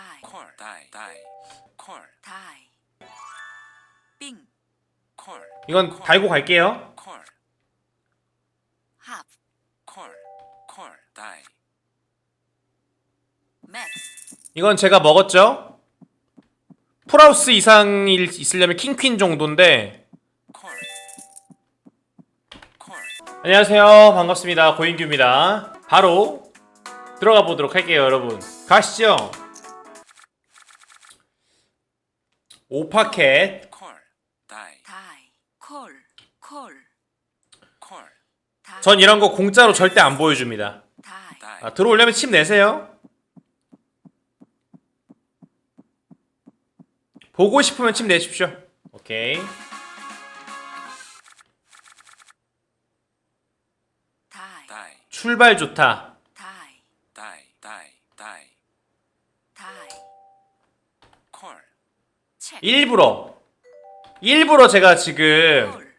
다이 콜 다이 다이 콜 다이 빙 콜 이건 달고 갈게요. 콜 합 콜 콜 다이 맥스 이건 제가 먹었죠. 풀하우스 이상이 있으려면 킹퀸 정도인데. 콜 콜. 안녕하세요. 반갑습니다. 고인규입니다. 바로 들어가 보도록 할게요, 여러분. 가시죠. 오파켓. 콜 다이 다이 콜 콜 콜 다이 전 이런 거 공짜로 절대 안 보여줍니다. 다이 다이 아, 들어오려면 침 내세요. 보고 싶으면 침 내십시오. 오케이. 다이 출발 좋다. 일부러 일부러 제가 지금 콜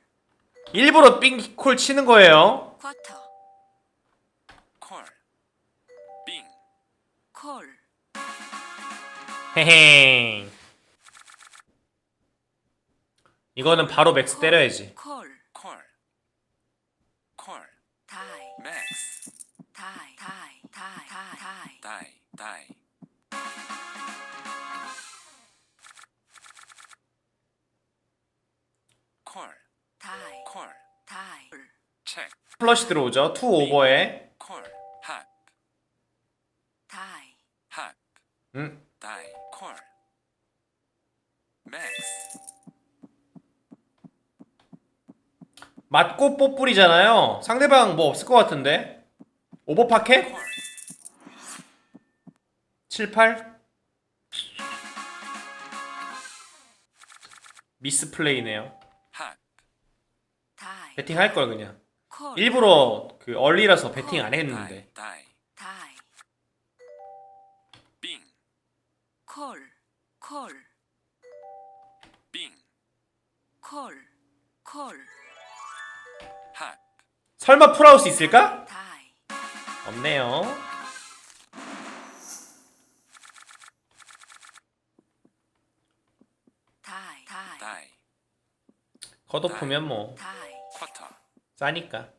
일부러 삥콜 치는 거예요. 쿼터 콜 헤헤. 이거는 바로 맥스 때려야지. 콜콜 플러시 들어오죠. 투 오버에. 콜 핫, 다이 핫, 음. 다이 콜 맥스 맞고 뽀뿌리잖아요. 상대방 뭐 없을 것 같은데. 오버 파켓? 콜 7, 8? 미스 플레이네요. 핫, 다이 배팅 할 걸 그냥. 콜. 일부러 그 얼리라서 배팅 안 했는데. 다이 다이 다이. 빙, 콜 콜, 빙, 콜, 콜, 핫, 설마 풀하우스 있을까? 다이, 없네요. 다이, 다이, 다이. 컷오프면 뭐. 다이, 싸니까.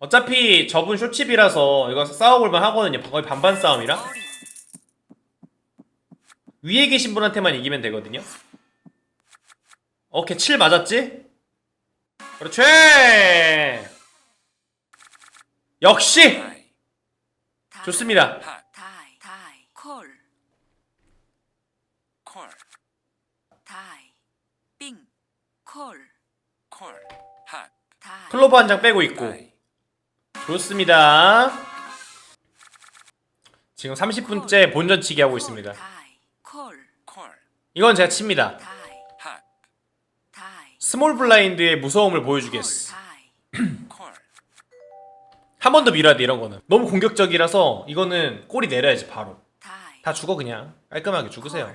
어차피 저분 쇼칩이라서 이거 싸워볼만 하거든요. 거의 반반 싸움이라. 위에 계신 분한테만 이기면 되거든요. 오케이 7 맞았지? 그렇지! 역시! 좋습니다. 핫, 다이, 다이, 콜, 콜, 다이, 빙, 콜, 콜, 핫, 클로버 한 장 빼고 있고. 좋습니다. 지금 30분째 본전치기 하고 있습니다. 다이, 콜, 콜, 이건 제가 칩니다. 다이, 핫, 다이, 스몰 블라인드의 무서움을 보여주겠어. 다이, 콜, 한 번 더 밀어야 돼 이런 거는. 너무 공격적이라서 이거는 꼬리 내려야지 바로. 다이, 다 죽어 그냥. 깔끔하게 죽으세요.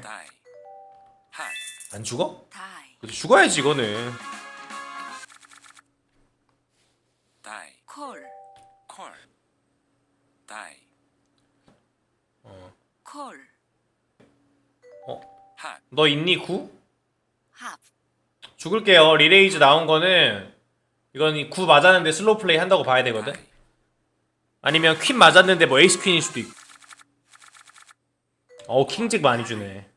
핫, 안 죽어? 다이, 죽어야지 이거는. 다이 콜, 콜, 다이 콜, 핫, 너 있니 구? 합, 죽을게요. 리레이즈 나온 거는 이건 구 맞았는데 슬로우 플레이 한다고 봐야 되거든. 다이 아니면 퀸 맞았는데 뭐 에이스 퀸일 수도 있고. 어우 킹직 많이 주네.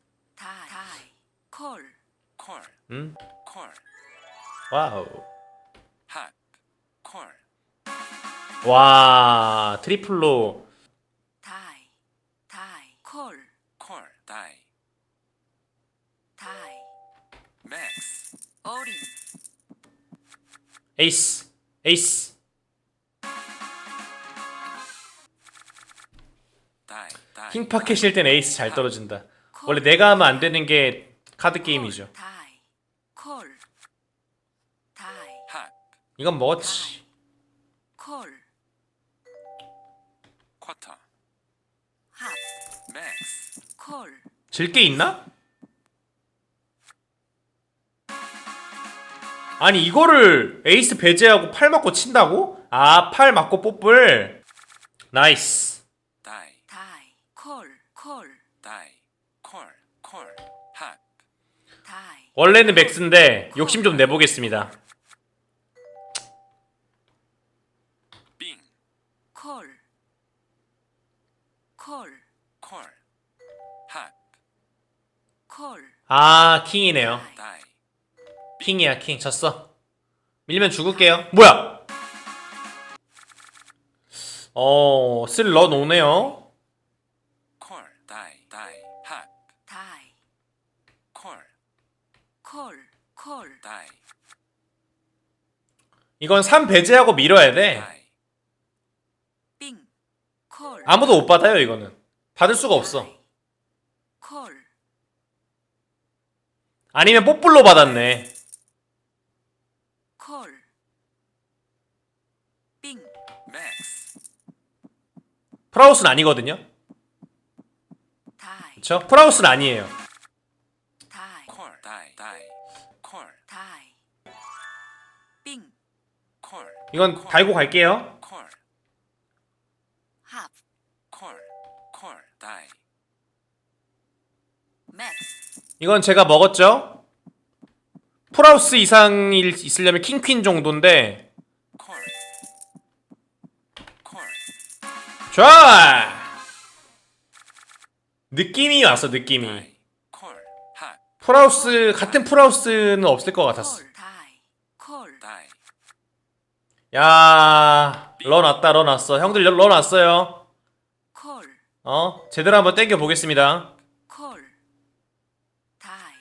응? 콜, 와우. 핫, 콜, 와 트리플로. 다이, 다이, 콜, 콜, 다이. 다이, 맥스. 어린, 에이스. 에이스. 다이. 다이. 킹 파켓일 땐 에이스 잘 떨어진다. 콜, 원래 내가 하면 안 되는 게 카드 게임이죠. 다이, 콜, 다이, 핫, 이건 먹었지. 콜, 쿼터. 합, 맥스. 콜, 질 게 있나? 아니 이거를 에이스 배제하고 팔 맞고 친다고? 아 팔 맞고 뽀뿔 나이스. 콜, 콜, die, call, call, hop, 다이, 원래는 맥스인데 욕심 좀 내보겠습니다. 콜, 콜, 콜, 아 킹이네요. die, 킹이야 킹 졌어. 밀면 죽을게요. 뭐야? 어, 쓸 넣어놓네요. 이건 3 배제하고 밀어야 돼. 아무도 못 받아요 이거는. 받을 수가 없어. 아니면 뽀뿔로 받았네. 프라우스는 아니거든요. 그쵸? 프라우스는 아니에요. 이건 달고 갈게요. 합, 맥스, 이건 제가 먹었죠. 프라우스 이상 일 있으려면 킹퀸 정도인데 좋아. 느낌이 왔어 느낌이. 프라우스 같은 프라우스는 없을 것 같았어. 콜, 다이, 콜, die, 야, 러놨다 러놨어. 형들 러놨어요. 콜, 어, 제대로 한번 땡겨 보겠습니다. 콜, 다이,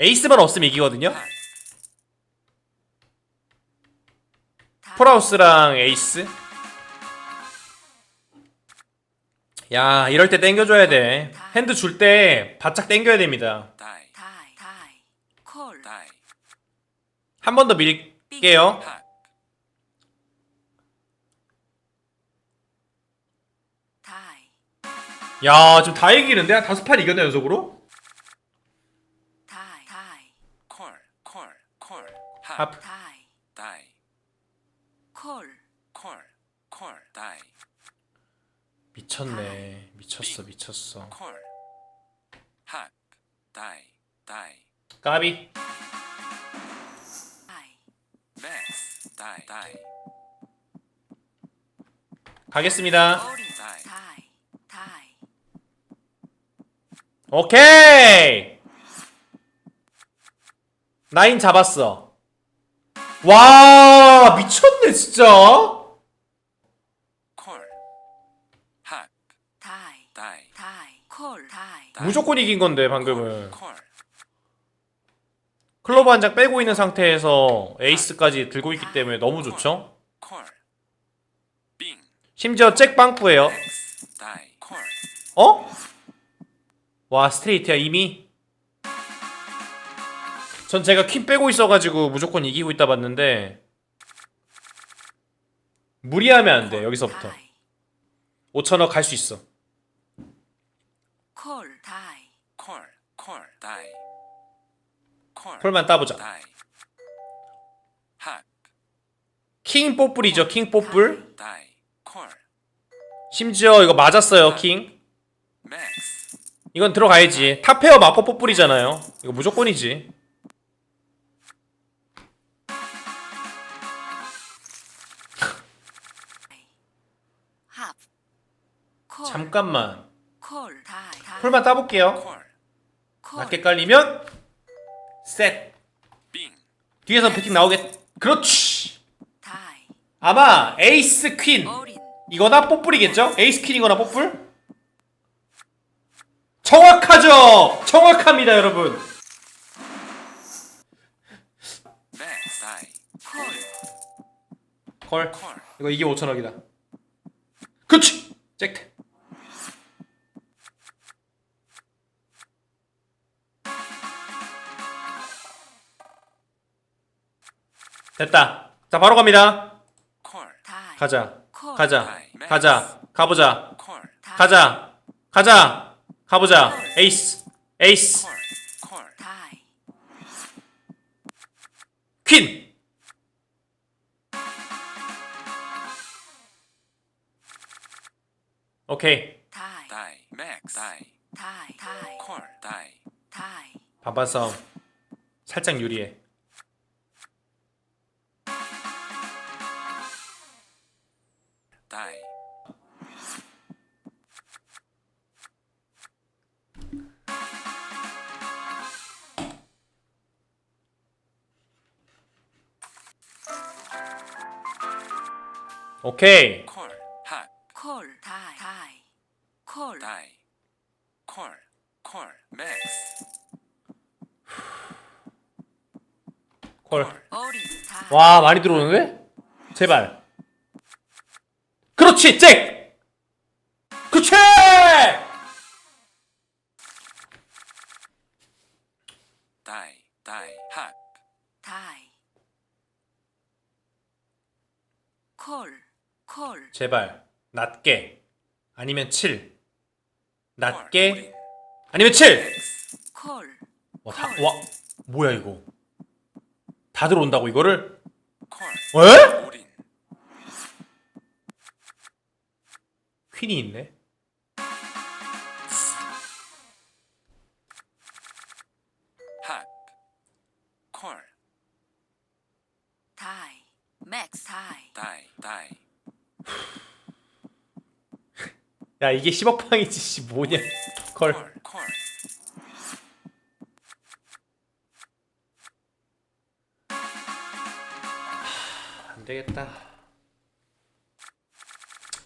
에이스만 없으면 이기거든요. 다이, 프라우스랑 에이스. 야, 이럴 때 땡겨줘야 돼. 핸드 줄 때 바짝 땡겨야 됩니다. die, 다이, 다이, 콜, die, 한 번 더 밀게요. 야, 지금 다 이기는데? 한 다섯 판 이겼네, 연속으로? 미쳤네. 미쳤어, 미쳤어. 까비. Die, die, 가겠습니다. 어린, 다이. 다이, 다이, 오케이! 나인 잡았어. 와, 미쳤네, 진짜. call, hop, 다이, die, 다이, 콜, 다이, die, 무조건 이긴 건데, 방금은. call, 클로버 한 장 빼고 있는 상태에서 에이스까지 들고 있기 때문에 너무 좋죠? 심지어 잭 빵꾸예요. max, die, call, 어? 와, 스트레이트야, 이미? 전 제가 퀸 빼고 있어가지고 무조건 이기고 있다 봤는데, 무리하면 안 돼, 여기서부터. 다이, 5천억 갈 수 있어. 콜, 다이, call, die, call, 콜만 따보자. 킹 뽀뿔이죠, 킹 뽀뿔. 심지어 이거 맞았어요, 킹. 이건 들어가야지. 탑페어 마커 뽀뿔이잖아요. 이거 무조건이지. 잠깐만. 콜만 따볼게요. 낮게 깔리면 셋. bing, 뒤에서 배팅 나오겠. 그렇지. 아마 에이스 퀸 이거나 뽀뿔이겠죠? 에이스 퀸이거나 뽀뿔? 정확하죠. 정확합니다, 여러분. die, 콜, 이거 이게 5천억이다. 그렇지. 잭. 됐다. 자, 바로 갑니다. 다이, 가자. 콜, 가자. 가자. 가보자. 다이, 가자. 가자. 가보자. 에이스. 에이스. 다이, 퀸. 오케이. 다이 max, die, 다이 다이 call, die, 다이 반반 싸움. 살짝 유리해. Die, 오케이. call, hot, 콜 다이 다이 콜 die, call, call, max, 콜. 어린 다이 와 많이 들어오는데? 제발. 그렇지 잭. 그렇지. die, die, hot, 다이. 콜 콜. 제발 낮게. 아니면 7 call, 낮게? 아니면 7 max, 콜 와, 다, 와 뭐야 이거? 다 들어온다고 이거를? call, 에? 올인, 퀸이 있네? 다이 맥스 다이. 야 이게 10억 방이지 씨 뭐냐. 컬 call, call, 안되겠다.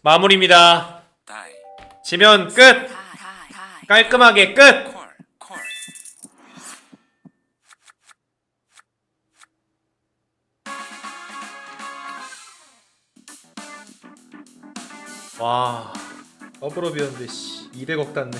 마무리입니다 지면 끝. 깔끔하게 끝. 와. 더블업이었는데 씨. 200억 땄네